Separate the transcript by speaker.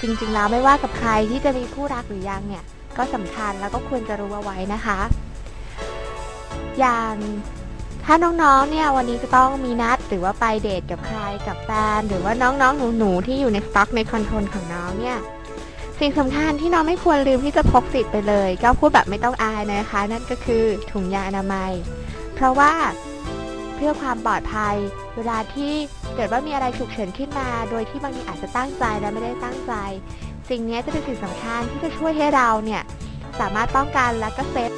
Speaker 1: จริงๆแล้วไม่ว่ากับใครที่จะมีคู่รักหรือยังเนี่ยก็สำคัญแล้วก็ควรจะรู้เอาไว้นะคะ อย่างถ้าน้องๆ เนี่ยวันนี้จะต้องมีนัดหรือว่าไปเดทกับใครกับแฟนหรือว่าน้องๆ หนูๆ ที่อยู่ในสต็อกในคอนโทรลของน้องเนี่ย สิ่งสำคัญที่น้องไม่ควรลืมที่จะพกติดไปเลย ก็พูดแบบไม่ต้องอายนะคะ นั่นก็คือถุงยางอนามัย เพราะว่า เพื่อความปลอดภัย เวลาที่เกิดว่ามีอะไรฉุกเฉินขึ้นมา โดยที่บางทีอาจจะตั้งใจและไม่ได้ตั้งใจ สิ่งนี้จะเป็นสิ่งสำคัญที่จะช่วยให้เราเนี่ยสามารถป้องกันและก็เซฟ